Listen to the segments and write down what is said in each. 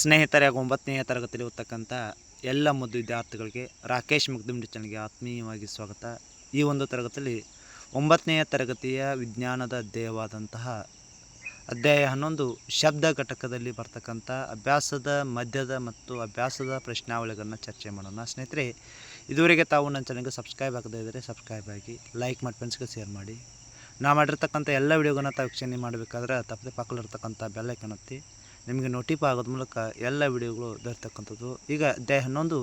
ಸ್ನೇಹಿತರೆ ಹಾಗೂ ಒಂಬತ್ತನೆಯ ತರಗತಿಯಲ್ಲಿ ಓದ್ತಕ್ಕಂಥ ಎಲ್ಲ ಮುದ್ದು ವಿದ್ಯಾರ್ಥಿಗಳಿಗೆ ರಾಕೇಶ್ ಮುಗ್ದುಂಡಿ ಚಾನಲ್ಗೆ ಆತ್ಮೀಯವಾಗಿ ಸ್ವಾಗತ. ಈ ಒಂದು ತರಗತಿಯಲ್ಲಿ ಒಂಬತ್ತನೆಯ ತರಗತಿಯ ವಿಜ್ಞಾನದ ಅಧ್ಯಾಯವಾದಂತಹ ಅಧ್ಯಾಯ ಹನ್ನೊಂದು ಶಬ್ದ ಘಟಕದಲ್ಲಿ ಬರ್ತಕ್ಕಂಥ ಅಭ್ಯಾಸದ ಮಧ್ಯದ ಮತ್ತು ಅಭ್ಯಾಸದ ಪ್ರಶ್ನಾವಳಿಗಳನ್ನು ಚರ್ಚೆ ಮಾಡೋಣ. ಸ್ನೇಹಿತರೆ, ಇದುವರೆಗೆ ತಾವು ನನ್ನ ಚಾನಲ್ಗೆ ಸಬ್ಸ್ಕ್ರೈಬ್ ಆಗದೇ ಇದ್ದರೆ ಸಬ್ಸ್ಕ್ರೈಬ್ ಆಗಿ, ಲೈಕ್ ಮಾಡಿ, ಫ್ರೆಂಡ್ಸ್ಗೆ ಶೇರ್ ಮಾಡಿ. ನಾವು ಮಾಡಿರ್ತಕ್ಕಂಥ ಎಲ್ಲ ವಿಡಿಯೋಗಳನ್ನ ತಾವು ವೀಕ್ಷಣೆ ಮಾಡಬೇಕಾದ್ರೆ ತಪ್ಪದೆ ಪಕ್ಕದಲ್ಲಿರ್ತಕ್ಕಂಥ ಬೆಲ್ಲೈಕನ್ ಒತ್ತಿ ನಿಮಗೆ ನೋಟಿಫೈ ಆಗೋದ್ರ ಮೂಲಕ ಎಲ್ಲ ವಿಡಿಯೋಗಳು ದೊರೆತಕ್ಕಂಥದ್ದು ಈಗ ದೇ ಹನ್ನೊಂದು,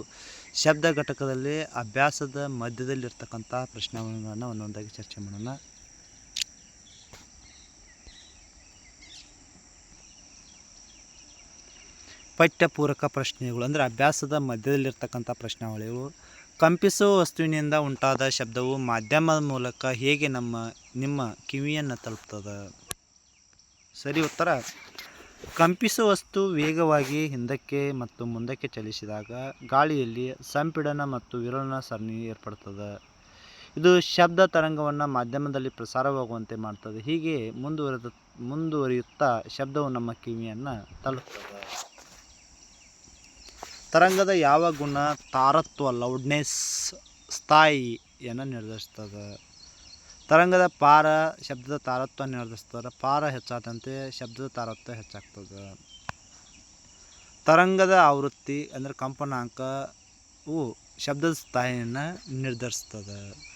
ಶಬ್ದ ಘಟಕದಲ್ಲಿ ಅಭ್ಯಾಸದ ಮಧ್ಯದಲ್ಲಿರ್ತಕ್ಕಂಥ ಪ್ರಶ್ನಾವಳಿಗಳನ್ನು ಒಂದೊಂದಾಗಿ ಚರ್ಚೆ ಮಾಡೋಣ. ಪಠ್ಯಪೂರಕ ಪ್ರಶ್ನೆಗಳು ಅಂದರೆ ಅಭ್ಯಾಸದ ಮಧ್ಯದಲ್ಲಿರ್ತಕ್ಕಂಥ ಪ್ರಶ್ನಾವಳಿಗಳು. ಕಂಪಿಸುವ ವಸ್ತುವಿನಿಂದ ಉಂಟಾದ ಶಬ್ದವು ಮಾಧ್ಯಮದ ಮೂಲಕ ಹೇಗೆ ನಮ್ಮ, ನಿಮ್ಮ ಕಿವಿಯನ್ನು ತಲುಪ್ತದೆ? ಸರಿ, ಉತ್ತರ. ಕಂಪಿಸುವ ವಸ್ತು ವೇಗವಾಗಿ ಹಿಂದಕ್ಕೆ ಮತ್ತು ಮುಂದಕ್ಕೆ ಚಲಿಸಿದಾಗ ಗಾಳಿಯಲ್ಲಿ ಸಂಪೀಡನ ಮತ್ತು ವಿರಳನ ಸರಣಿ ಏರ್ಪಡ್ತದೆ ಇದು ಶಬ್ದ ತರಂಗವನ್ನು ಮಾಧ್ಯಮದಲ್ಲಿ ಪ್ರಸಾರವಾಗುವಂತೆ ಮಾಡ್ತದೆ. ಹೀಗೆ ಮುಂದುವರೆದ, ಮುಂದುವರಿಯುತ್ತಾ ಶಬ್ದವು ನಮ್ಮ ಕಿವಿಯನ್ನು ತಲುಪ್ತದೆ. ತರಂಗದ ಯಾವ ಗುಣ ತಾರತ್ವ ಲೌಡ್ನೆಸ್ ಸ್ಥಾಯಿಯನ್ನು ನಿರ್ಧರಿಸ್ತದೆ ತರಂಗದ ಪಾರ ಶಬ್ದದ ತಾರತ್ವ ನಿರ್ಧರಿಸ್ತಾರೆ ಪಾರ ಹೆಚ್ಚಾದಂತೆ ಶಬ್ದದ ತಾರತ್ವ ಹೆಚ್ಚಾಗ್ತದೆ. ತರಂಗದ ಆವೃತ್ತಿ ಅಂದರೆ ಕಂಪನಾಂಕವು ಶಬ್ದದ ಸ್ಥಾಯಿಯನ್ನು ನಿರ್ಧರಿಸ್ತದೆ.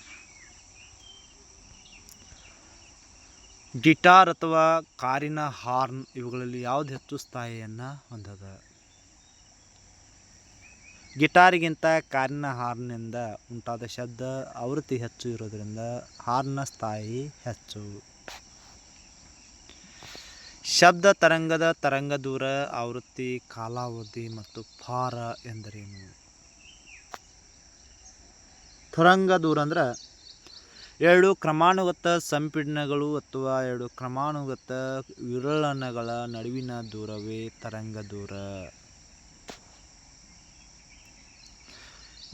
ಗಿಟಾರ್ ಅಥವಾ ಕಾರಿನ ಹಾರ್ನ್ ಇವುಗಳಲ್ಲಿ ಯಾವುದು ಹೆಚ್ಚು ಸ್ಥಾಯಿಯನ್ನು ಹೊಂದದ? ಗಿಟಾರಿಗಿಂತ ಕಾರಿನ ಹಾರ್ನಿಂದ ಉಂಟಾದ ಶಬ್ದ ಆವೃತ್ತಿ ಹೆಚ್ಚು ಇರೋದರಿಂದ ಹಾರ್ನ್ನ ಸ್ಥಾಯಿ ಹೆಚ್ಚು. ಶಬ್ದ ತರಂಗದ ತರಂಗ ದೂರ, ಆವೃತ್ತಿ ಕಾಲಾವಧಿ ಮತ್ತು ಫಾರ ಎಂದರೇನು? ತರಂಗ ದೂರ ಅಂದ್ರೆ ಎರಡು ಕ್ರಮಾನುಗತ ಸಂಪೀಡನಗಳು ಅಥವಾ ಎರಡು ಕ್ರಮಾನುಗತ ವಿರಳನಗಳ ನಡುವಿನ ದೂರವೇ ತರಂಗ ದೂರ.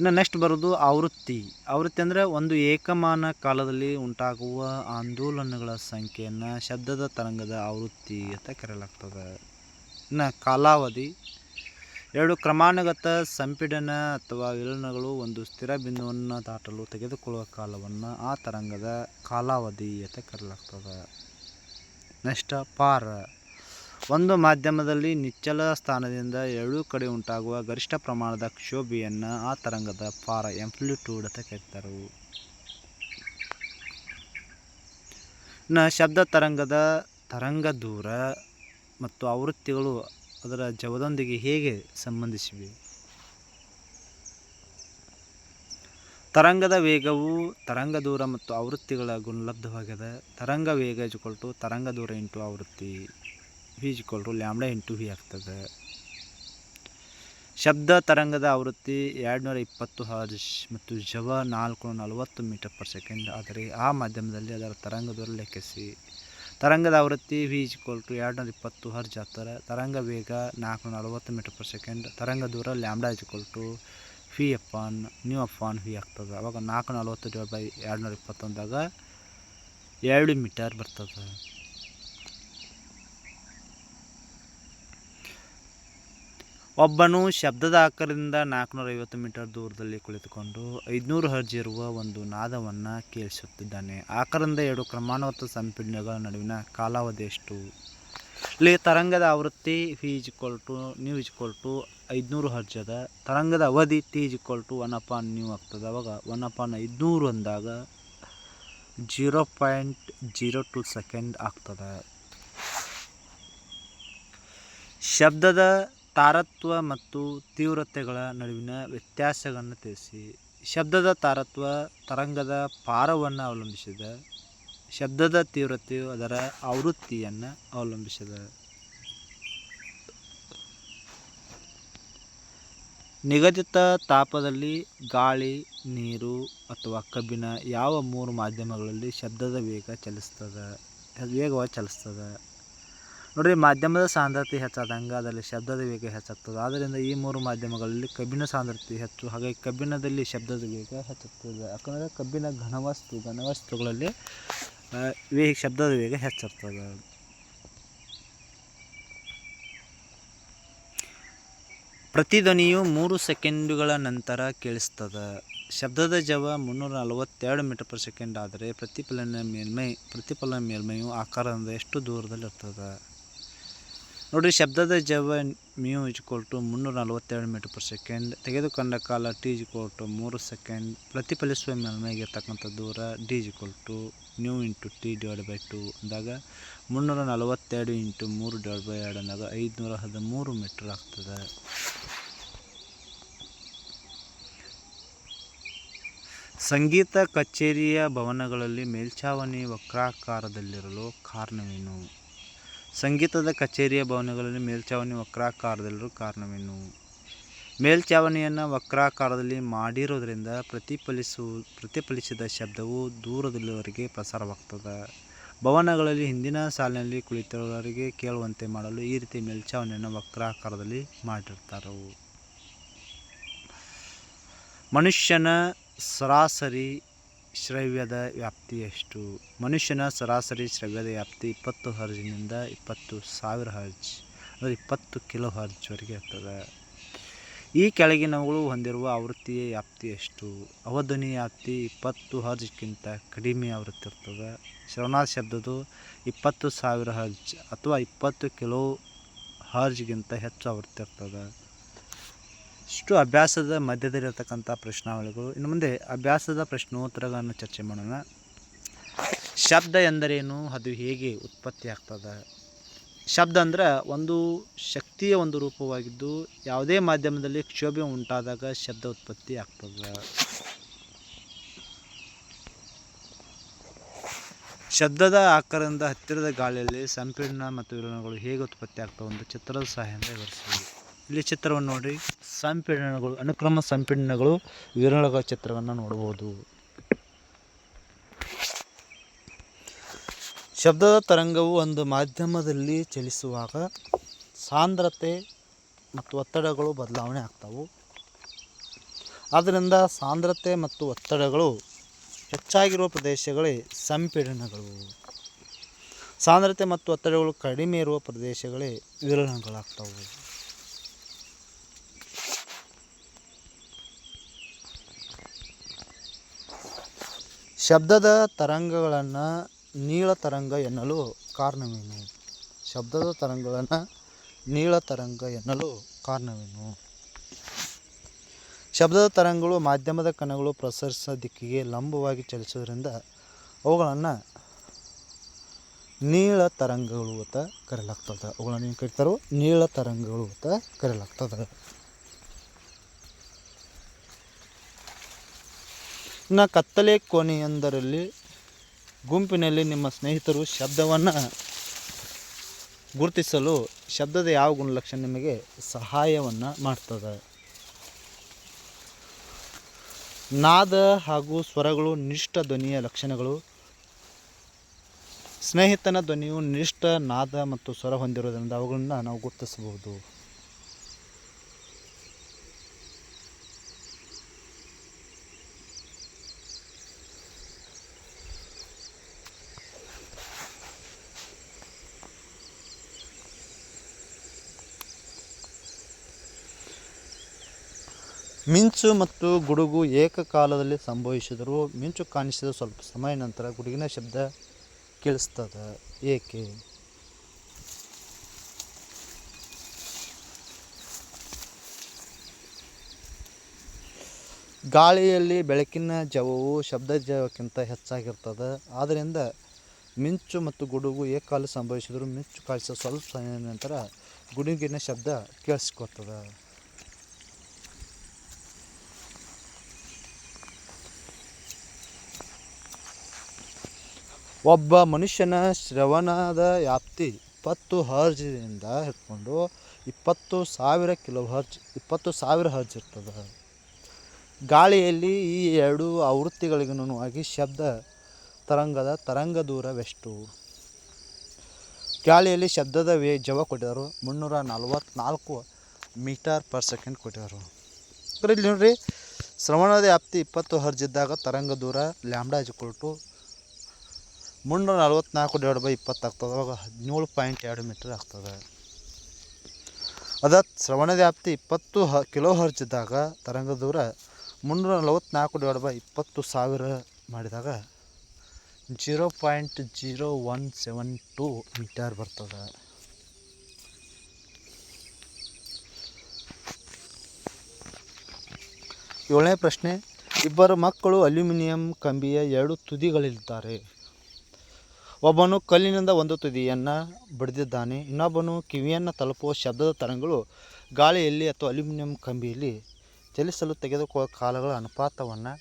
ಇನ್ನು ನೆಕ್ಸ್ಟ್ ಬರೋದು ಆವೃತ್ತಿ. ಆವೃತ್ತಿ ಅಂದರೆ ಒಂದು ಏಕಮಾನ ಕಾಲದಲ್ಲಿ ಉಂಟಾಗುವ ಆಂದೋಲನಗಳ ಸಂಖ್ಯೆಯನ್ನು ಶಬ್ದದ ತರಂಗದ ಆವೃತ್ತಿ ಅಂತ ಕರೆಯಲಾಗ್ತದೆ. ಇನ್ನು ಕಾಲಾವಧಿ. ಎರಡು ಕ್ರಮಾನುಗತ ಸಂಪೀಡನ ಅಥವಾ ವಿಲನಗಳು ಒಂದು ಸ್ಥಿರ ಬಿಂದುವನ್ನು ದಾಟಲು ತೆಗೆದುಕೊಳ್ಳುವ ಕಾಲವನ್ನು ಆ ತರಂಗದ ಕಾಲಾವಧಿ ಅಂತ ಕರೆಯಲಾಗ್ತದೆ. ನೆಕ್ಸ್ಟ್ ಪಾರ. ಒಂದು ಮಾಧ್ಯಮದಲ್ಲಿ ನಿಚ್ಚಲ ಸ್ಥಾನದಿಂದ ಎರಡೂ ಕಡೆ ಉಂಟಾಗುವ ಗರಿಷ್ಠ ಪ್ರಮಾಣದ ಕ್ಷೋಭೆಯನ್ನು ಆ ತರಂಗದ ಪಾರ ಎಂಪ್ಲಿಟ್ಯೂಡ್ ಅಂತ ಕರೀತಾರೆ ನ ಶಬ್ದ ತರಂಗದ ತರಂಗ ದೂರ ಮತ್ತು ಆವೃತ್ತಿಗಳು ಅದರ ಜವದೊಂದಿಗೆ ಹೇಗೆ ಸಂಬಂಧಿಸಿವೆ? ತರಂಗದ ವೇಗವು ತರಂಗ ದೂರ ಮತ್ತು ಆವೃತ್ತಿಗಳ ಗುಣಲಬ್ಧವಾಗಿದೆ. ತರಂಗ ವೇಗ ಇಜ್ಕೊಳ್ಟು ತರಂಗ ದೂರ ಇಂಟು ಆವೃತ್ತಿ. V is equal to lambda into V ಆಗ್ತದೆ. ಶಬ್ದ ತರಂಗದ ಆವೃತ್ತಿ ಎರಡುನೂರ ಇಪ್ಪತ್ತು ಹರ್ಜ್ ಮತ್ತು ಜವ ನಾಲ್ಕು ನಲವತ್ತು ಮೀಟರ್ ಪರ್ ಸೆಕೆಂಡ್ ಆದರೆ ಆ ಮಾಧ್ಯಮದಲ್ಲಿ ಅದರ ತರಂಗ ದೂರ ಲೆಕ್ಕಿಸಿ. ತರಂಗದ ಆವೃತ್ತಿ ವಿ ಇಜ್ಕೊಳ್ಟು ಎರಡುನೂರ ಇಪ್ಪತ್ತು ಹರ್ಜ್ ಆಗ್ತಾರೆ ತರಂಗ ವೇಗ ನಾಲ್ಕು ನಲವತ್ತು ಮೀಟರ್ ಪರ್ ಸೆಕೆಂಡ್ ತರಂಗ ದೂರ lambda to phi upon nu upon phi ಆಗ್ತದೆ. ಅವಾಗ ನಾಲ್ಕು ನಲವತ್ತು ಡಿವೈಡ್ ಬೈ ಎರಡುನೂರ ಇಪ್ಪತ್ತೊಂದಾಗ ಎರಡು ಮೀಟರ್ ಬರ್ತದೆ. ಒಬ್ಬನು ಶಬ್ದದ ಆಕಾರದಿಂದ ನಾಲ್ಕುನೂರ ಐವತ್ತು ಮೀಟರ್ ದೂರದಲ್ಲಿ ಕುಳಿತುಕೊಂಡು ಐದುನೂರು ಹರ್ಜ್ ಇರುವ ಒಂದು ನಾದವನ್ನು ಕೇಳಿಸುತ್ತಿದ್ದಾನೆ. ಆಕಾರದಿಂದ ಎರಡು ಕ್ರಮಾನುಗತ ಸಂಪೀಡನೆಗಳ ನಡುವಿನ ಕಾಲಾವಧಿ ಎಷ್ಟು ಇಲ್ಲಿ ತರಂಗದ ಆವೃತ್ತಿ phi is equal to nu is equal to ಐದುನೂರು ಹರ್ಜ್ ಅದ ತರಂಗದ ಅವಧಿ T is equal to one upon nu ಆಗ್ತದೆ. ಅವಾಗ ಒನ್ ಅಪಾನ್ ಐದುನೂರು ಅಂದಾಗ zero point zero two second ಆಗ್ತದೆ. ಶಬ್ದದ ತಾರತ್ವ ಮತ್ತು ತೀವ್ರತೆಗಳ ನಡುವಿನ ವ್ಯತ್ಯಾಸಗಳನ್ನು ತಿಳಿಸಿ. ಶಬ್ದದ ತಾರತ್ವ ತರಂಗದ ಪಾರವನ್ನು ಅವಲಂಬಿಸಿದ. ಶಬ್ದದ ತೀವ್ರತೆಯು ಅದರ ಆವೃತ್ತಿಯನ್ನು ಅವಲಂಬಿಸಿದ. ನಿಗದಿತ ತಾಪದಲ್ಲಿ ಗಾಳಿ, ನೀರು ಅಥವಾ ಕಬ್ಬಿನ ಯಾವ ಮೂರು ಮಾಧ್ಯಮಗಳಲ್ಲಿ ಶಬ್ದದ ವೇಗ ಚಲಿಸ್ತದೆ, ವೇಗವಾಗಿ ಚಲಿಸ್ತದೆ? ನೋಡಿರಿ, ಮಾಧ್ಯಮದ ಸಾಂದ್ರತೆ ಹೆಚ್ಚಾದಂಗೆ ಅದರಲ್ಲಿ ಶಬ್ದದ ವೇಗ ಹೆಚ್ಚಾಗ್ತದೆ. ಆದ್ದರಿಂದ ಈ ಮೂರು ಮಾಧ್ಯಮಗಳಲ್ಲಿ ಕಬ್ಬಿಣ ಸಾಂದ್ರತೆ ಹೆಚ್ಚು, ಹಾಗಾಗಿ ಕಬ್ಬಿಣದಲ್ಲಿ ಶಬ್ದದ ವೇಗ ಹೆಚ್ಚಾಗ್ತದೆ. ಯಾಕಂದರೆ ಕಬ್ಬಿಣ ಘನವಸ್ತು, ಘನವಸ್ತುಗಳಲ್ಲಿ ವೇ, ಶಬ್ದದ ವೇಗ ಹೆಚ್ಚಾಗ್ತದೆ. ಪ್ರತಿಧ್ವನಿಯು ಮೂರು ಸೆಕೆಂಡುಗಳ ನಂತರ ಕೇಳಿಸ್ತದೆ. ಶಬ್ದದ ಜವ ಮುನ್ನೂರ ನಲವತ್ತೆರಡು ಮೀಟರ್ ಪರ್ ಸೆಕೆಂಡ್ ಆದರೆ ಪ್ರತಿಫಲನ ಮೇಲ್ಮೈ, ಪ್ರತಿಫಲನ ಮೇಲ್ಮೈಯು ಆಕಾರದಿಂದ ಎಷ್ಟು ದೂರದಲ್ಲಿರ್ತದೆ? ನೋಡಿರಿ ಶಬ್ದದ ಜವ ಮ್ಯೂ ಇಜ್ ಟು ಮುನ್ನೂರ ನಲವತ್ತೆರಡು ಮೀಟರ್ ಪರ್ ಸೆಕೆಂಡ್ ತೆಗೆದುಕೊಂಡ ಕಾಲ ಟಿ ಜಿ ಟು ಮೂರು ಸೆಕೆಂಡ್ ಪ್ರತಿಫಲಿಸುವ ಮೇಲ್ಮೈಗೆ ಇರ್ತಕ್ಕಂಥ ದೂರ D G to nu into T divide by two ಅಂದಾಗ ಮುನ್ನೂರ ನಲವತ್ತೆರಡು ಇಂಟು ಮೂರು ಡಿವೈಡ್ ಬೈ ಎರಡು ಅಂದಾಗ ಐದುನೂರ ಹದಿಮೂರು ಮೀಟರ್ ಆಗ್ತದೆ. ಸಂಗೀತ ಕಚೇರಿಯ ಭವನಗಳಲ್ಲಿ ಮೇಲ್ಛಾವಣಿ ವಕ್ರಾಕಾರದಲ್ಲಿರಲು ಕಾರಣವೇನು? ಸಂಗೀತದ ಕಚೇರಿಯ ಭವನಗಳಲ್ಲಿ ಮೇಲ್ಛಾವಣಿ ವಕ್ರಾಕಾರದಲ್ಲಿರೋ ಕಾರಣವೇನು? ಮೇಲ್ಛಾವಣಿಯನ್ನು ವಕ್ರಾಕಾರದಲ್ಲಿ ಮಾಡಿರೋದ್ರಿಂದ ಪ್ರತಿಫಲಿಸು, ಪ್ರತಿಫಲಿಸಿದ ಶಬ್ದವು ದೂರದಲ್ಲಿವರೆಗೆ ಪ್ರಸಾರವಾಗ್ತದೆ. ಭವನಗಳಲ್ಲಿ ಹಿಂದಿನ ಸಾಲಿನಲ್ಲಿ ಕುಳಿತಿರುವವರಿಗೆ ಕೇಳುವಂತೆ ಮಾಡಲು ಈ ರೀತಿ ಮೇಲ್ಛಾವಣಿಯನ್ನು ವಕ್ರಾಕಾರದಲ್ಲಿ ಮಾಡಿರ್ತಾರೆ? ಮನುಷ್ಯನ ಸರಾಸರಿ ಶ್ರವ್ಯದ ವ್ಯಾಪ್ತಿ ಎಷ್ಟು? ಮನುಷ್ಯನ ಸರಾಸರಿ ಶ್ರವ್ಯದ ವ್ಯಾಪ್ತಿ ಇಪ್ಪತ್ತು ಹರ್ಜಿನಿಂದ ಇಪ್ಪತ್ತು ಸಾವಿರ ಹರ್ಜ್, ಅಂದರೆ ಇಪ್ಪತ್ತು ಕಿಲೋ ಹರ್ಜ್ವರೆಗೆ ಇರ್ತದೆ. ಈ ಕೆಳಗಿನವುಗಳು ಹೊಂದಿರುವ ಆವೃತ್ತಿಯ ವ್ಯಾಪ್ತಿ ಎಷ್ಟು? ಅವಧ್ವನಿ ವ್ಯಾಪ್ತಿ ಇಪ್ಪತ್ತು ಹರ್ಜ್ಗಿಂತ ಕಡಿಮೆ ಆವೃತ್ತಿ ಇರ್ತದೆ ಶ್ರವಣ ಶಬ್ದದ್ದು ಇಪ್ಪತ್ತು ಸಾವಿರ ಹರ್ಜ್ ಅಥವಾ ಇಪ್ಪತ್ತು ಕಿಲೋ ಹರ್ಜ್ಗಿಂತ ಹೆಚ್ಚು ಆವೃತ್ತಿ ಇರ್ತದೆ ಇಷ್ಟು ಅಭ್ಯಾಸದ ಮಧ್ಯದಲ್ಲಿರತಕ್ಕಂಥ ಪ್ರಶ್ನಾವಳಿಗಳು. ಇನ್ನು ಮುಂದೆ ಅಭ್ಯಾಸದ ಪ್ರಶ್ನೋತ್ತರಗಳನ್ನು ಚರ್ಚೆ ಮಾಡೋಣ. ಶಬ್ದ ಎಂದರೇನು? ಅದು ಹೇಗೆ ಉತ್ಪತ್ತಿ ಆಗ್ತದೆ? ಶಬ್ದ ಅಂದ್ರೆ ಒಂದು ಶಕ್ತಿಯ ಒಂದು ರೂಪವಾಗಿದ್ದು, ಯಾವುದೇ ಮಾಧ್ಯಮದಲ್ಲಿ ಕ್ಷೋಭೆ ಉಂಟಾದಾಗ ಶಬ್ದ ಉತ್ಪತ್ತಿ ಆಗ್ತದೆ. ಶಬ್ದದ ಆಕಾರದಿಂದ ಹತ್ತಿರದ ಗಾಳಿಯಲ್ಲಿ ಸಂಪೀರ್ಣ ಮತ್ತು ವಿಲೋನಗಳು ಹೇಗೆ ಉತ್ಪತ್ತಿ ಆಗ್ತವೆ? ಒಂದು ಚಿತ್ರದ ಸಹಾಯದಿಂದ ವಿವರಿಸಿ ಇಲ್ಲಿ ಚಿತ್ರವನ್ನು ನೋಡಿ. ಸಂಪೀಡನಗಳು, ಅನುಕ್ರಮ ಸಂಪೀಡನಗಳು ವಿರಳಗಳ ಚಿತ್ರವನ್ನು ನೋಡಬಹುದು. ಶಬ್ದದ ತರಂಗವು ಒಂದು ಮಾಧ್ಯಮದಲ್ಲಿ ಚಲಿಸುವಾಗ ಸಾಂದ್ರತೆ ಮತ್ತು ಒತ್ತಡಗಳು ಬದಲಾವಣೆ ಆಗ್ತವೆ. ಆದ್ದರಿಂದ ಸಾಂದ್ರತೆ ಮತ್ತು ಒತ್ತಡಗಳು ಹೆಚ್ಚಾಗಿರುವ ಪ್ರದೇಶಗಳೇ ಸಂಪೀಡನಗಳು. ಸಾಂದ್ರತೆ ಮತ್ತು ಒತ್ತಡಗಳು ಕಡಿಮೆ ಇರುವ ಪ್ರದೇಶಗಳೇ ವಿರಳಗಳಾಗ್ತವೆ. ಶಬ್ದದ ತರಂಗಗಳನ್ನು ನೀಳ ತರಂಗ ಎನ್ನಲು ಕಾರಣವೇನು? ಶಬ್ದದ ತರಂಗಗಳನ್ನು ನೀಳ ತರಂಗ ಎನ್ನಲು ಕಾರಣವೇನು? ಶಬ್ದದ ತರಂಗಗಳು ಮಾಧ್ಯಮದ ಕಣಗಳು ಪ್ರಸರಿಸೋ ದಿಕ್ಕಿಗೆ ಲಂಬವಾಗಿ ಚಲಿಸೋದ್ರಿಂದ ಅವುಗಳನ್ನು ನೀಳ ತರಂಗಗಳು ಅಂತ ಕರೆಯಲಾಗ್ತದೆ. ಅವುಗಳನ್ನು ಏನು ಕರಿತಾರೋ? ನೀಳ ತರಂಗಗಳು ಅಂತ ಕರೆಯಲಾಗ್ತದೆ. ಇನ್ನು ಕತ್ತಲೆ ಕೋಣೆಯೊಂದರಲ್ಲಿ ಗುಂಪಿನಲ್ಲಿ ನಿಮ್ಮ ಸ್ನೇಹಿತರು ಶಬ್ದವನ್ನು ಗುರುತಿಸಲು ಶಬ್ದದ ಯಾವ ಗುಣಲಕ್ಷಣ ನಿಮಗೆ ಸಹಾಯವನ್ನು ಮಾಡ್ತದೆ? ನಾದ ಹಾಗೂ ಸ್ವರಗಳು ನಿಷ್ಠ ಧ್ವನಿಯ ಲಕ್ಷಣಗಳು. ಸ್ನೇಹಿತನ ಧ್ವನಿಯು ನಿಷ್ಠ ನಾದ ಮತ್ತು ಸ್ವರ ಹೊಂದಿರೋದರಿಂದ ಅವುಗಳನ್ನು ನಾವು ಗುರುತಿಸಬಹುದು. ಮಿಂಚು ಮತ್ತು ಗುಡುಗು ಏಕಕಾಲದಲ್ಲಿ ಸಂಭವಿಸಿದರೂ ಮಿಂಚು ಕಾಣಿಸಿದ ಸ್ವಲ್ಪ ಸಮಯ ನಂತರ ಗುಡುಗಿನ ಶಬ್ದ ಕೇಳಿಸ್ತದೆ. ಏಕೆ? ಗಾಳಿಯಲ್ಲಿ ಬೆಳಕಿನ ಜವವು ಶಬ್ದ ಜವಕ್ಕಿಂತ ಹೆಚ್ಚಾಗಿರ್ತದೆ. ಆದ್ದರಿಂದ ಮಿಂಚು ಮತ್ತು ಗುಡುಗು ಏಕಕಾಲ ಸಂಭವಿಸಿದರೂ ಮಿಂಚು ಕಾಣಿಸಿದ ಸ್ವಲ್ಪ ಸಮಯ ನಂತರ ಗುಡುಗಿನ ಶಬ್ದ ಕೇಳಿಸ್ಕೊತದೆ ಒಬ್ಬ ಮನುಷ್ಯನ ಶ್ರವಣದ ವ್ಯಾಪ್ತಿ ಇಪ್ಪತ್ತು ಹರ್ಜ್ದಿಂದ ಹಿಡ್ಕೊಂಡು ಇಪ್ಪತ್ತು ಸಾವಿರ ಕಿಲೋ ಹರ್ಜ್ ಇಪ್ಪತ್ತು ಸಾವಿರ ಹರ್ಜ್ ಇರ್ತದೆ. ಗಾಳಿಯಲ್ಲಿ ಈ ಎರಡು ಆವೃತ್ತಿಗಳಿಗನುಗುಣವಾಗಿ ಶಬ್ದ ತರಂಗದ ತರಂಗ ದೂರವೆಷ್ಟು? ಗಾಳಿಯಲ್ಲಿ ಶಬ್ದದ ವೇ ಜವ ಕೊಟ್ಟಿದ್ದಾರೆ ಮುನ್ನೂರ ನಲ್ವತ್ನಾಲ್ಕು ಮೀಟರ್ ಪರ್ ಸೆಕೆಂಡ್ ಕೊಟ್ಟಿದ್ದಾರೆ ಇಲ್ಲಿ ನೋಡ್ರಿ, ಶ್ರವಣದ ವ್ಯಾಪ್ತಿ ಇಪ್ಪತ್ತು ಹರ್ಜಿದ್ದಾಗ ತರಂಗ ದೂರ ಲ್ಯಾಂಬ್ಡಾ ಟು ಮುನ್ನೂರ ನಲ್ವತ್ನಾಲ್ಕು ಡಿವೈಡ್ ಬೈ ಇಪ್ಪತ್ತು ಆಗ್ತದೆ. ಅವಾಗ ಹದಿನೇಳು ಪಾಯಿಂಟ್ ಎರಡು ಮೀಟರ್ ಆಗ್ತದೆ. ಅದ ಶ್ರವಣ ವ್ಯಾಪ್ತಿ ಇಪ್ಪತ್ತು ಹ, ಕಿಲೋ ಹರ್ಚಿದ್ದಾಗ ತರಂಗ ದೂರ ಮುನ್ನೂರ ನಲವತ್ನಾಲ್ಕು ಡಿವೈಡ್ ಬೈ ಇಪ್ಪತ್ತು ಸಾವಿರ ಮಾಡಿದಾಗ zero point zero one seven two metre ಬರ್ತದೆ. ಏಳನೇ ಪ್ರಶ್ನೆ, ಇಬ್ಬರು ಮಕ್ಕಳು ಅಲ್ಯೂಮಿನಿಯಂ ಕಂಬಿಯ ಎರಡು ತುದಿಗಳಲ್ಲಿದ್ದಾರೆ ಒಬ್ಬನು ಕಲ್ಲಿನಿಂದ ಒಂದು ತುದಿಯನ್ನು ಬಡಿದಿದ್ದಾನೆ, ಇನ್ನೊಬ್ಬನು ಕಿವಿಯನ್ನು ತಲುಪುವ ಶಬ್ದದ ತರಂಗಗಳು ಗಾಳಿಯಲ್ಲಿ ಅಥವಾ ಅಲ್ಯೂಮಿನಿಯಂ ಕಂಬಿಯಲ್ಲಿ ಚಲಿಸಲು ತೆಗೆದುಕೊಳ್ಳುವ ಕಾಲಗಳ ಅನುಪಾತವನ್ನು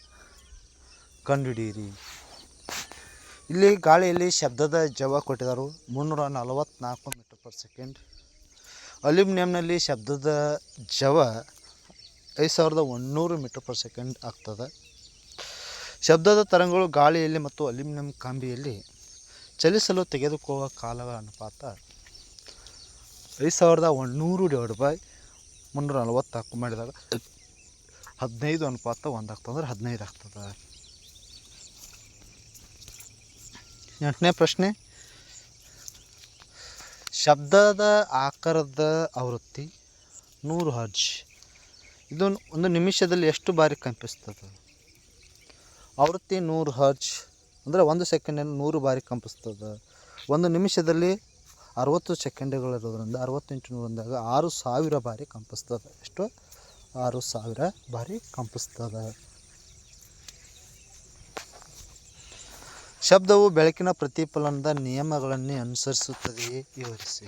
ಕಂಡುಹಿಡಿಯಿರಿ. ಇಲ್ಲಿ ಗಾಳಿಯಲ್ಲಿ ಶಬ್ದದ ಜವ ಕೊಟ್ಟಿದ್ದಾರೆ. ಮುನ್ನೂರ ನಲವತ್ತ್ನಾಲ್ಕು ಮೀಟರ್ ಪರ್ ಸೆಕೆಂಡ್ ಅಲ್ಯೂಮಿನಿಯಂನಲ್ಲಿ ಶಬ್ದದ ಜವ ಐದು ಸಾವಿರದ ಒಂದುನೂರು ಮೀಟರ್ ಪರ್ ಸೆಕೆಂಡ್ ಆಗ್ತದೆ. ಶಬ್ದದ ತರಂಗಗಳು ಗಾಳಿಯಲ್ಲಿ ಮತ್ತು ಅಲ್ಯೂಮಿನಿಯಂ ಕಂಬಿಯಲ್ಲಿ ಚಲಿಸಲು ತೆಗೆದುಕೊಳ್ಳುವ ಕಾಲಗಳ ಅನುಪಾತ ಐದು ಸಾವಿರದ ಒಂದುನೂರು ಡಿವೈಡ್ ಬೈ ಮುನ್ನೂರ ನಲವತ್ತ್ನಾಲ್ಕು ಮಾಡಿದಾಗ ಹದಿನೈದು ಅನುಪಾತ ಒಂದು ಆಗ್ತದೆ ಅಂದ್ರೆ ಹದಿನೈದು ಆಗ್ತದೆ. ಎಂಟನೇ ಪ್ರಶ್ನೆ, ಶಬ್ದದ ಆಕಾರದ ಆವೃತ್ತಿ ನೂರು ಹರ್ಜ್ ಇದು ಒಂದು ನಿಮಿಷದಲ್ಲಿ ಎಷ್ಟು ಬಾರಿ ಕಂಪಿಸ್ತದೆ? ಆವೃತ್ತಿ ನೂರು ಹರ್ಜ್ ಅಂದರೆ ಒಂದು ಸೆಕೆಂಡಲ್ಲಿ ನೂರು ಬಾರಿ ಕಂಪಿಸ್ತದೆ. ಒಂದು ನಿಮಿಷದಲ್ಲಿ ಅರವತ್ತು ಸೆಕೆಂಡ್ಗಳಿರೋದ್ರಿಂದ ಅರವತ್ತೆಂಟು ನೂರು ಅಂದಾಗ ಆರು ಸಾವಿರ ಬಾರಿ ಕಂಪಿಸ್ತದೆ. ಎಷ್ಟು? ಆರು ಸಾವಿರ ಬಾರಿ ಕಂಪಿಸ್ತದೆ. ಶಬ್ದವು ಬೆಳಕಿನ ಪ್ರತಿಫಲನದ ನಿಯಮಗಳನ್ನೇ ಅನುಸರಿಸುತ್ತದೆಯೇ ವಿವರಿಸಿ.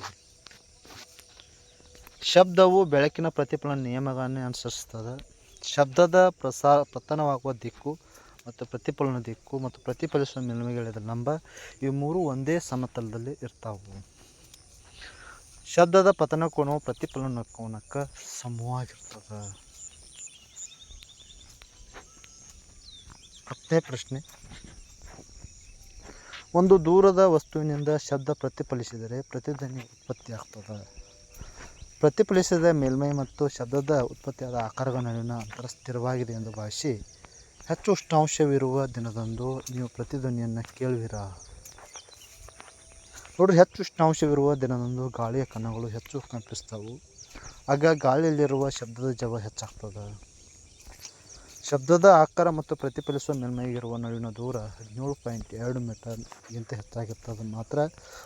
ಶಬ್ದವು ಬೆಳಕಿನ ಪ್ರತಿಫಲನ ನಿಯಮಗಳನ್ನೇ ಅನುಸರಿಸ್ತದೆ ಶಬ್ದದ ಪ್ರಸಾರ ಪತನವಾಗುವ ದಿಕ್ಕು ಮತ್ತು ಪ್ರತಿಫಲನ ದಿಕ್ಕು ಮತ್ತು ಪ್ರತಿಫಲಿಸುವ ಮೇಲ್ಮೈಗಳಿದ ಲಂಬ ಈ ಮೂರು ಒಂದೇ ಸಮತಲದಲ್ಲಿ ಇರ್ತಾವೆ. ಶಬ್ದದ ಪತನ ಕೋನವು ಪ್ರತಿಫಲನ ಕೋನಕ್ಕೆ ಸಮವಾಗಿರ್ತದೆ. ಹತ್ತನೇ ಪ್ರಶ್ನೆ. ಒಂದು ದೂರದ ವಸ್ತುವಿನಿಂದ ಶಬ್ದ ಪ್ರತಿಫಲಿಸಿದರೆ ಪ್ರತಿಧ್ವನಿ ಉತ್ಪತ್ತಿಯಾಗ್ತದೆ ಪ್ರತಿಫಲಿಸಿದ ಮೇಲ್ಮೈ ಮತ್ತು ಶಬ್ದದ ಉತ್ಪತ್ತಿಯಾದ ಆಕಾರಗಳ ನಡುವಿನ ಅಂತರ ಸ್ಥಿರವಾಗಿದೆ ಎಂದು ಭಾವಿಸಿ ಹೆಚ್ಚು ಉಷ್ಣಾಂಶವಿರುವ ದಿನದಂದು ನೀವು ಪ್ರತಿಧ್ವನಿಯನ್ನು ಕೇಳುವಿರಾ? ನೋಡಿ ಹೆಚ್ಚು ಉಷ್ಣಾಂಶವಿರುವ ದಿನದಂದು ಗಾಳಿಯ ಕಣಗಳು ಹೆಚ್ಚು ಕಂಪಿಸ್ತವೆ. ಆಗ ಗಾಳಿಯಲ್ಲಿರುವ ಶಬ್ದದ ಜವ ಹೆಚ್ಚಾಗ್ತದೆ. ಶಬ್ದದ ಆಕಾರ ಮತ್ತು ಪ್ರತಿಫಲಿಸುವ ಮೇಲ್ಮೈಗಿರುವ ನಡುವಿನ ದೂರ ಹದಿನೇಳು ಪಾಯಿಂಟ್ ಎರಡು ಮೀಟರ್ಗಿಂತ ಹೆಚ್ಚಾಗಿರ್ತದೆ ಮಾತ್ರ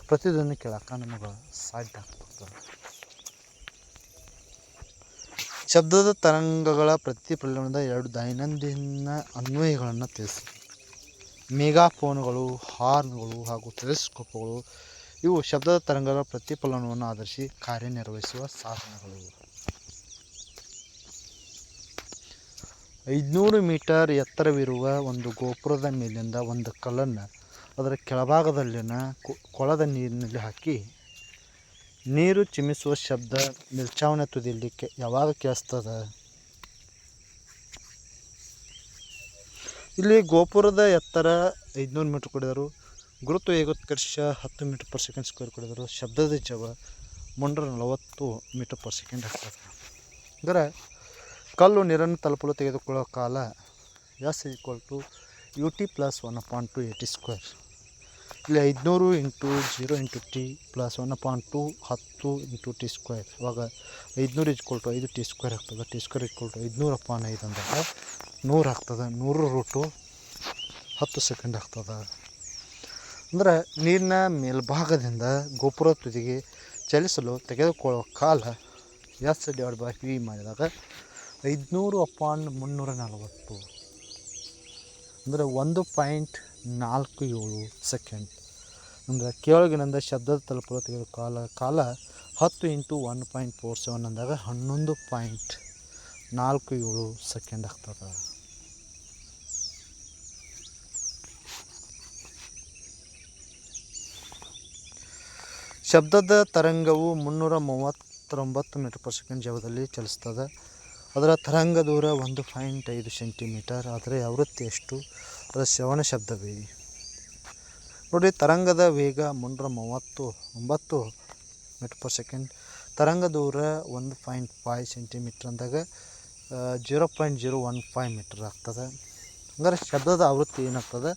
ಪ್ರತಿಧ್ವನಿ ಕೇಳಕ್ಕೆ ನಮಗೆ ಸಾಧ್ಯ ಆಗ್ತದೆ. ಶಬ್ದದ ತರಂಗಗಳ ಪ್ರತಿಫಲನದ ಎರಡು ದೈನಂದಿನ ಅನ್ವಯಗಳನ್ನು ತಿಳಿಸಿ. ಮೆಗಾಫೋನ್ಗಳು, ಹಾರ್ನ್ಗಳು ಹಾಗೂ ಟೆಲಿಸ್ಕೋಪ್ಗಳು, ಇವು ಶಬ್ದದ ತರಂಗಗಳ ಪ್ರತಿಫಲನವನ್ನು ಆಧರಿಸಿ ಕಾರ್ಯನಿರ್ವಹಿಸುವ ಸಾಧನಗಳು. ಐದುನೂರು ಮೀಟರ್ ಎತ್ತರವಿರುವ ಒಂದು ಗೋಪುರದ ಮೇಲಿಂದ ಒಂದು ಕಲ್ಲನ್ನು ಅದರ ಕೆಳಭಾಗದಲ್ಲಿನ ಕೊಳದ ನೀರಿನಲ್ಲಿ ಹಾಕಿ ನೀರು ಚಿಮ್ಮಿಸುವ ಶಬ್ದ ಮಿರ್ಚಾವಣೆ ತುದಿಯಲ್ಲಿ ಕೆ ಯಾವಾಗ ಕೇಳಿಸ್ತದ? ಇಲ್ಲಿ ಗೋಪುರದ ಎತ್ತರ ಐದುನೂರು ಮೀಟ್ರ್ ಕೊಡಿದರು. ಗುರುತು ಏಕೋತ್ಕರ್ಷ ಹತ್ತು ಮೀಟ್ರ್ ಪರ್ ಸೆಕೆಂಡ್ ಸ್ಕ್ವೇರ್ ಕೊಡಿದರು. ಶಬ್ದದ ಜವ ಮುನ್ನೂರ ನಲವತ್ತು ಮೀಟರ್ ಪರ್ ಸೆಕೆಂಡ್ ಆಗ್ತದೆ. ಅಂದರೆ ಕಲ್ಲು ನೀರನ್ನು ತಲುಪಲು ತೆಗೆದುಕೊಳ್ಳೋ ಕಾಲ S equal to U T plus one point two A T square ಇಲ್ಲಿ ಐದುನೂರು into zero into T plus one point two ಹತ್ತು ಇಂಟು ಟಿ ಸ್ಕ್ವೇರ್. ಇವಾಗ ಐದುನೂರು ಇಜ್ಕೊಲ್ ಟು ಐದು ಟಿ ಸ್ಕ್ವೇರ್ ಆಗ್ತದೆ. ಟಿ ಸ್ಕ್ವೇರ್ ಟು ಐದುನೂರು ಪಾಯಿಂಟ್ ಐದು ಅಂದಾಗ ನೂರು ಆಗ್ತದೆ. ನೂರು ರೂಟು ಹತ್ತು ಸೆಕೆಂಡ್ ಆಗ್ತದೆ. ಅಂದರೆ ನೀರಿನ ಮೇಲ್ಭಾಗದಿಂದ ಗೋಪುರ ತುದಿಗೆ ಚಲಿಸಲು ತೆಗೆದುಕೊಳ್ಳುವ ಕಾಲ ಎಸ್ ಡಿವೈಡ್ ಬೈ ವಿ ಮಾಡಿದಾಗ ಐದುನೂರು ಅಪಾನ್ ಮುನ್ನೂರ ನಲವತ್ತು. ಅಂದರೆ ಒಂದು ಪಾಯಿಂಟ್ ನಾಲ್ಕು ಏಳು ಸೆಕೆಂಡ್. ಅಂದರೆ ಕೆಳಗಿನಿಂದ ಶಬ್ದದ ತಲುಪಲು ತೆಗೆದ ಕಾಲ ಕಾಲ ಹತ್ತು into one point four seven ಅಂದಾಗ ಹನ್ನೊಂದು ಪಾಯಿಂಟ್ ನಾಲ್ಕು ಏಳು ಸೆಕೆಂಡ್ ಆಗ್ತದೆ. ಶಬ್ದದ ತರಂಗವು ಮುನ್ನೂರ ಮೂವತ್ತೊಂಬತ್ತು ಮೀಟರ್ ಪರ್ ಸೆಕೆಂಡ್ ಜಾಗದಲ್ಲಿ ಚಲಿಸ್ತದೆ. ಅದರ ತರಂಗ ದೂರ ಒಂದು ಪಾಯಿಂಟ್ ಐದು ಸೆಂಟಿಮೀಟರ್, ಆದರೆ ಆವೃತ್ತಿ ಎಷ್ಟು ಅದರ ಶ್ರವಣ ಶಬ್ದವೇ ನೋಡಿ, ತರಂಗದ ವೇಗ ಮುನ್ನೂರ ಮೂವತ್ತು, ಒಂಬತ್ತು ಮೀಟರ್ ಪರ್ ಸೆಕೆಂಡ್ ತರಂಗ ದೂರ ಒಂದು ಪಾಯಿಂಟ್ ಫೈವ್ ಸೆಂಟಿಮೀಟ್ರ್ ಅಂದಾಗ zero point zero one five metre ಆಗ್ತದೆ. ಅಂದರೆ ಶಬ್ದದ ಆವೃತ್ತಿ ಏನಾಗ್ತದೆ?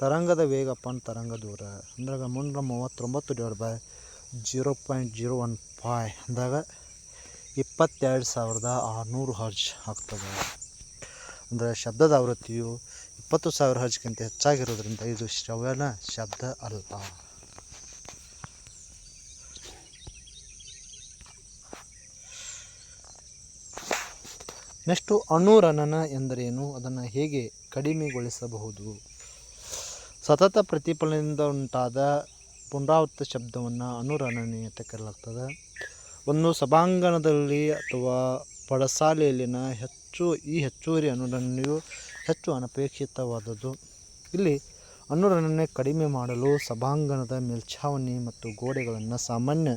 ತರಂಗದ ವೇಗ ಪನ್ ತರಂಗ ದೂರ. ಅಂದಾಗ ಮುನ್ನೂರ ಮೂವತ್ತೊಂಬತ್ತು divide by zero point zero one five ಅಂದಾಗ ಇಪ್ಪತ್ತೆರಡು ಸಾವಿರದ ಆರುನೂರು ಹರ್ಜ್ ಆಗ್ತದೆ. ಅಂದರೆ ಶಬ್ದದ ಆವೃತ್ತಿಯು ಇಪ್ಪತ್ತು ಸಾವಿರ ಹಜ್ಗಿಂತ ಹೆಚ್ಚಾಗಿರೋದ್ರಿಂದ ಇದು ಶ್ರವಣ ಶಬ್ದ ಅಲ್ಲ. ನೆಕ್ಸ್ಟು ಅಣುರಣನ ಎಂದರೇನು? ಅದನ್ನು ಹೇಗೆ ಕಡಿಮೆಗೊಳಿಸಬಹುದು? ಸತತ ಪ್ರತಿಫಲನದಿಂದ ಉಂಟಾದ ಪುನರಾವೃತ ಶಬ್ದವನ್ನು ಅನುರಣನೆ ಅಂತ ಕರೆಯಲಾಗ್ತದೆ. ಒಂದು ಸಭಾಂಗಣದಲ್ಲಿ ಅಥವಾ ಪಡಸಾಲೆಯಲ್ಲಿನ ಹೆಚ್ಚು, ಈ ಹೆಚ್ಚುವರಿ ಅನುರಣನೆಯು ಹೆಚ್ಚು ಅನಪೇಕ್ಷಿತವಾದದ್ದು. ಇಲ್ಲಿ ಅನುರಣನೆ ಕಡಿಮೆ ಮಾಡಲು ಸಭಾಂಗಣದ ಮೇಲ್ಛಾವಣಿ ಮತ್ತು ಗೋಡೆಗಳನ್ನು ಸಾಮಾನ್ಯ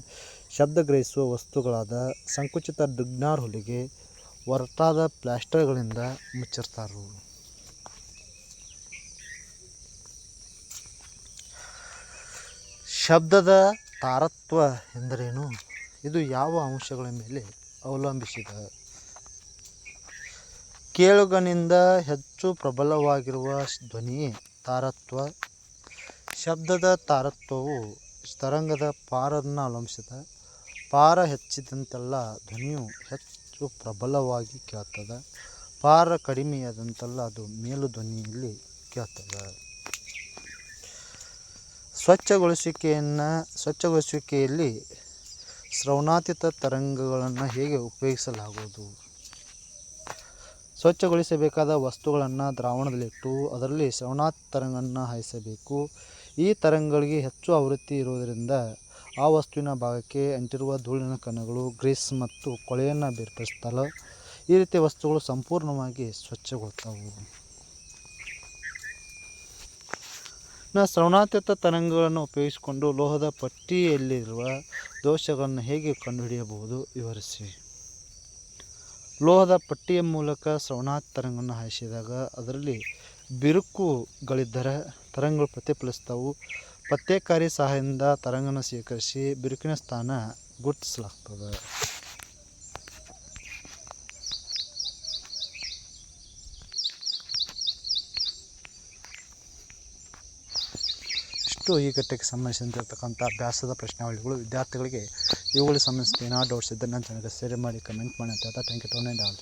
ಶಬ್ದಗ್ರಹಿಸುವ ವಸ್ತುಗಳಾದ ಸಂಕುಚಿತ ದುಗ್ನಾರ್ ಹೊಲಿಗೆ ಒರಟಾದ ಪ್ಲಾಸ್ಟರ್ಗಳಿಂದ ಮುಚ್ಚಿರ್ತಾರೆ ಶಬ್ದದ ತಾರತ್ವ ಎಂದರೇನು? ಇದು ಯಾವ ಅಂಶಗಳ ಮೇಲೆ ಅವಲಂಬಿಸಿದ? ಕೇಳುಗನಿಂದ ಹೆಚ್ಚು ಪ್ರಬಲವಾಗಿರುವ ಧ್ವನಿ ತಾರತ್ವ, ಶಬ್ದದ ತಾರತ್ವವು ತರಂಗದ ಪಾರನ್ನು ಅವಲಂಬಿಸಿದೆ, ಪಾರ ಹೆಚ್ಚಿದಂತೆಲ್ಲ ಧ್ವನಿಯು ಹೆಚ್ಚು ಪ್ರಬಲವಾಗಿ ಕೇಳ್ತದೆ, ಪಾರ ಕಡಿಮೆಯಾದಂತೆಲ್ಲ ಅದು ಮೇಲು ಧ್ವನಿಯಲ್ಲಿ ಕೇಳ್ತದೆ. ಸ್ವಚ್ಛಗೊಳಿಸುವಿಕೆಯನ್ನು, ಸ್ವಚ್ಛಗೊಳಿಸುವಿಕೆಯಲ್ಲಿ ಶ್ರವಣಾತೀತ ತರಂಗಗಳನ್ನು ಹೇಗೆ ಉಪಯೋಗಿಸಲಾಗುವುದು? ಸ್ವಚ್ಛಗೊಳಿಸಬೇಕಾದ ವಸ್ತುಗಳನ್ನು ದ್ರಾವಣದಲ್ಲಿಟ್ಟು ಅದರಲ್ಲಿ ಶ್ರವಣಾತ್ ತರಂಗವನ್ನು ಹಾಯಿಸಬೇಕು. ಈ ತರಂಗಗಳಿಗೆ ಹೆಚ್ಚು ಆವೃತ್ತಿ ಇರುವುದರಿಂದ ಆ ವಸ್ತುವಿನ ಭಾಗಕ್ಕೆ ಅಂಟಿರುವ ಧೂಳಿನ ಕಣಗಳು, ಗ್ರೀಸ್ ಮತ್ತು ಕೊಳೆಯನ್ನು ಬೇರ್ಪಡಿಸ್ತಲ್ಲ ಈ ರೀತಿಯ ವಸ್ತುಗಳು ಸಂಪೂರ್ಣವಾಗಿ ಸ್ವಚ್ಛಗೊಳ್ತಾವು. ನಾ ಶ್ರವಣಾತೀತ ತರಂಗಗಳನ್ನು ಉಪಯೋಗಿಸಿಕೊಂಡು ಲೋಹದ ಪಟ್ಟಿಯಲ್ಲಿರುವ ದೋಷಗಳನ್ನು ಹೇಗೆ ಕಂಡುಹಿಡಿಯಬಹುದು ವಿವರಿಸಿ. ಲೋಹದ ಪಟ್ಟಿಯ ಮೂಲಕ ಶ್ರವಣಾತ್ ತರಂಗವನ್ನು ಹಾಯಿಸಿದಾಗ ಅದರಲ್ಲಿ ಬಿರುಕುಗಳಿದ್ದರೆ ತರಂಗಗಳು ಪ್ರತಿಫಲಿಸ್ತವು. ಪತ್ತೆಕಾರಿ ಸಹಾಯದಿಂದ ತರಂಗನ ಸ್ವೀಕರಿಸಿ ಬಿರುಕಿನ ಸ್ಥಾನ ಗುರುತಿಸಲಾಗ್ತದೆ. ಇಷ್ಟು ಈ ಘಟ್ಟಕ್ಕೆ ಸಂಬಂಧಿಸಿರ್ತಕ್ಕಂಥ ಅಭ್ಯಾಸದ ಪ್ರಶ್ನಾವಳಿಗಳು ವಿದ್ಯಾರ್ಥಿಗಳಿಗೆ ಇವುಗಳಿಗೆ ಸಂಬಂಧಿಸಿದ ಏನಾದರೂ ಡೌಟ್ಸ್ ಇದ್ದರೆ ನನ್ನ ಚಾನಲ್ಗೆ ಶೇರ್ ಮಾಡಿ ಕಮೆಂಟ್ ಮಾಡಿ ಅಂತ ಥ್ಯಾಂಕ್ ಯು ಟೋನ್ ಆಲ್